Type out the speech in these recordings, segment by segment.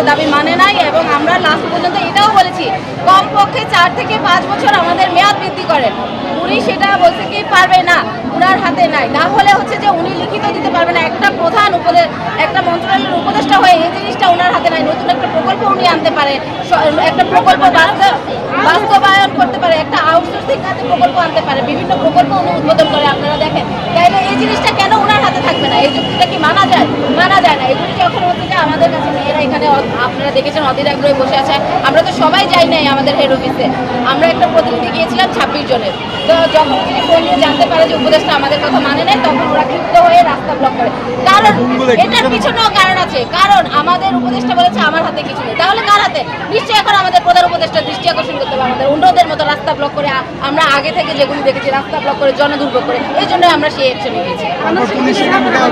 আমাদের দাবি মানে নাই এবং আমরা লাস্ট পর্যন্ত এটাও বলেছি, কমপক্ষে চার থেকে পাঁচ বছর আমাদের মেয়াদ বৃদ্ধি করেন। উনি সেটা বলতে কি পারবে না, উনার হাতে নাই। তাহলে হচ্ছে যে উনি লিখিত দিতে পারবে না। একটা প্রধান উপদে একটা মন্ত্রণালয়ের উপদেষ্টা হয়ে এই জিনিসটা ওনার হাতে নাই। নতুন একটা প্রকল্প উনি আনতে পারে। একটা প্রকল্প বাস্তবায়ন করতে পারে। একটা আউটসোর্সিং খাতে প্রকল্প আনতে পারে। বিভিন্ন প্রকল্প উনি উদ্বোধন করে, আপনারা দেখেন। তাইলে এই কেন ওনার হাতে থাকবে না এই যুক্তিটা কি মানা যায়? মানা যায় না। এগুলি যখন হচ্ছে যে আমাদের কাছে মেয়েরা এখানে আপনারা দেখেছেন অধীর আগ্রহে বসে আছে। আমরা তো সবাই যাই নাই আমাদের হেড অফিসে আমরা একটা প্রতিনিধি গিয়েছিলাম ছাব্বিশ জনের। তো যখন তিনি জানতে পারে যে উপদেশটা আমাদের কথা মানে নেয় তখন ওরা ক্ষিপ্ত হয়ে রাস্তা ব্লক করে কারণ এটার পিছনেও কারণ আছে কারণ আমাদের উপদেষ্টা বলেছে আমার হাতে কিছু নেই তাহলে কার হাতে নিশ্চয়ই এখন আমাদের প্রধান উপদেষ্টা দৃষ্টি আকর্ষণ করতে হবে আমাদের অন্যদের মতো রাস্তা ব্লক করে আমরা আগে থেকে যেগুলি দেখেছি রাস্তা ব্লক করে জনদুর্ভোগ করে এই জন্য আমরা সেই অ্যাকশন নিয়েছি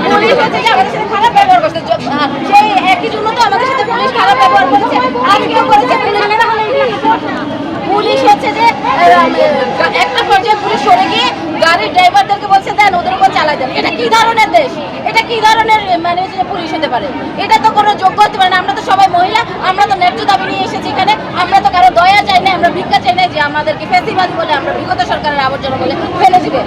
পুলিশ হচ্ছে যে আমাদের সাথে খারাপ ব্যবহার করছে সেই একই জন্য তো আমাদের সাথে পুলিশ খারাপ ব্যবহার করেছে আজকেও করেছে পুলিশ হচ্ছে যে একটা পর্যায়ে সরে গিয়ে গাড়ির ড্রাইভারদেরকে বলছে, দেন, ওদের উপর চালাই দেন। এটা কি ধরনের দেশ? এটা কি ধরনের মানে পুলিশ হতে পারে? এটা তো কোনো যোগ্য হতে পারে না। আমরা তো সবাই মহিলা, আমরা তো ন্যায্য দাবি নিয়ে এসেছি এখানে। আমরা তো কারও দয়া চাই না আমরা ভিক্ষা চাই না যে আমাদেরকে ফেসিবাদ বলে, আমরা বিগত সরকারের আবর্জনা বলে ফেলে দিবে।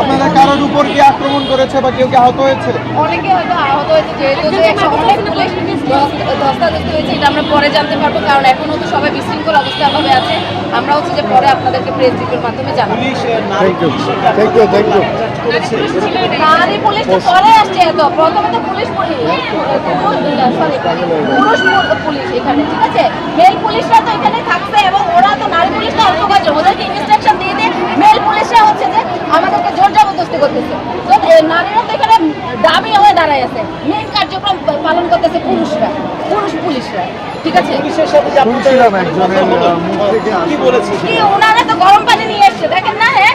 আপনাদের কারোর উপর কি আক্রমণ করেছে বা কেউ কি আহত হয়েছে? অনেকে হয়তো আহত হয়েছে যেহেতু যে অনেক পুলিশ ধস্তাধস্তি হয়েছে এটা আমরা পরে জানতে পারব কারণ এখনও তো সবাই বিশৃঙ্খল অবস্থাভাবে আছে। আমরা হচ্ছে যে পরে আপনাদেরকে প্রেস রিপোর্টের মাধ্যমে জানাব। Thank you thank you thank you নারী পুলিশ তো পরে আসছে এত। প্রথমে তো পুলিশ পুলিশ। সরি পুরুষ পুলিশ এখানে ঠিক আছে? মেল পুলিশরা তো এখানে থাকছে এবং ওরা তো নারী পুলিশ তো অল্প কজন ওদেরকে ইনস্ট্রাকশন দিয়ে দিয়ে মেল পুলিশরা হচ্ছে যে আমাদেরকে জবরদস্তি করতেছে। তো নারীরা তো এখানে দাবি হয়ে দাঁড়ায় আছে। মেন কার্যক্রম পালন করতেছে পুরুষরা পুরুষ পুলিশরা ঠিক আছে? ওনারা তো গরম পানি নিয়ে এসছে। দেখেন না হ্যাঁ?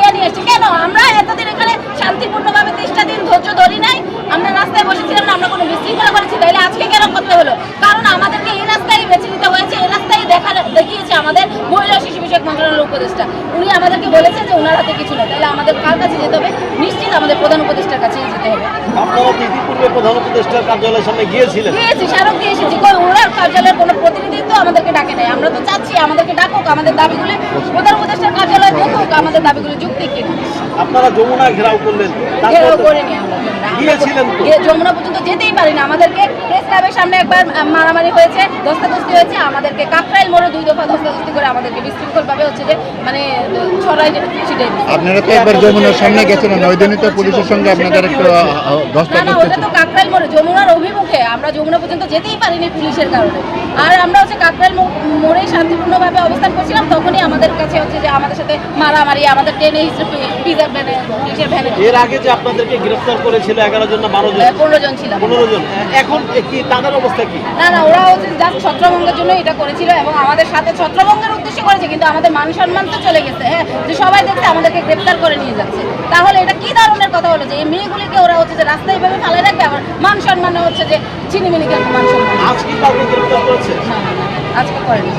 ইয়ে নিয়ে এসছে। কেন? আমরা এতদিন এখানে শান্তিপূর্ণভাবে তেইশটা দিন ধৈর্য ধরি নাই। আমরা রাস্তায় বসেছিলাম না আমরা কোনো বিশৃঙ্খলা করেছি। তাইলে আজকে কেন করতে হলো? কারণ আমাদেরকে এই রাস্তায় বেছে নিতে হয়েছে এই রাস্তায় দেখা দেখিয়েছে আমাদের মহিলা বিষয়ক মন্ত্রণালয়ের উপদেষ্টা। উনি আমাদেরকে বলেছেন যে ওনার হাতে কিছু নেই তাহলে আমাদের কার কাছে যেতে হবে? নিশ্চিত আমাদের প্রধান উপদেষ্টার কাছেই যেতে হবে। আপনারা ইতিপূর্বে প্রধান উপদেষ্টার কার্যালয়ের সামনে গিয়েছিলেন? দিয়েছি স্মারক দিয়ে এসেছি কই ওনার কার্যালয়ের কোনো প্রতিনিধিত্ব আমাদেরকে ডাকে নাই। আমরা তো চাচ্ছি আমাদেরকে ডাকুক আমাদের দাবিগুলি প্রধান উপদেষ্টার কার্যালয় দেখুক আমাদের দাবিগুলি যুক্তি কিনা। আপনারা যমুনা ঘেরাও করলেন। ঘেরাও করিনি আমরা। যমুনা। পর্যন্ত যেতেই পারি না আমাদেরকে প্রেস ক্লাবের সামনে একবার মারামারি হয়েছে দস্তাদস্তি হয়েছে। আমাদেরকে কাকরাইল মোড়ে দুই দফা দস্তাদস্তি করে আমাদেরকে বিশৃঙ্খল ভাবে হচ্ছে যে মানে ছড়াই আপনারা তো একবার যমুনার সামনে গেছেন ওই দিনই তো পুলিশের সঙ্গে আপনাদের একটু না না ওটা তো কাকরাইল মোড়ে যমুনার অভিমুখে। আমরা যমুনা পর্যন্ত যেতেই পারিনি পুলিশের কারণে। আর আমরা হচ্ছে কাকরাইল মো- মোড়ে শান্তিপূর্ণভাবে অবস্থান করছিলাম তখনই আমাদের কাছে হচ্ছে যে আমাদের সাথে মারামারি আমাদের ট্রেনে পিজার ভ্যানে পুলিশের ভ্যানে। এর আগে যে আপনাদেরকে গ্রেফতার করেছিল এগারো জন না বারো জন? পনেরো জন ছিলাম। পনেরো জন। এখন কি তাদের অবস্থা কি? না না ওরা জাস্ট ছত্রভঙ্গের জন্য এটা করেছিল এবং আমাদের সাথে ছত্রভঙ্গের উদ্দেশ্যে করেছে কিন্তু আমাদের মান সম্মান তো চলে গেছে হ্যাঁ? যে সবাই দেখছে আমাদেরকে গ্রেপ্তার করে নিয়ে যাচ্ছে। তাহলে এটা কি ধরনের কথা হলো যে এই মেয়েগুলিকে ওরা হচ্ছে যে রাস্তায় এভাবে ফালাই রাখবে? আবার মান সম্মানে হচ্ছে যে চিনিমিনি কেন মান সম্মান? আজ কি কাউকে গ্রেফতার করেছে? না, না, না, আজকে করেনি।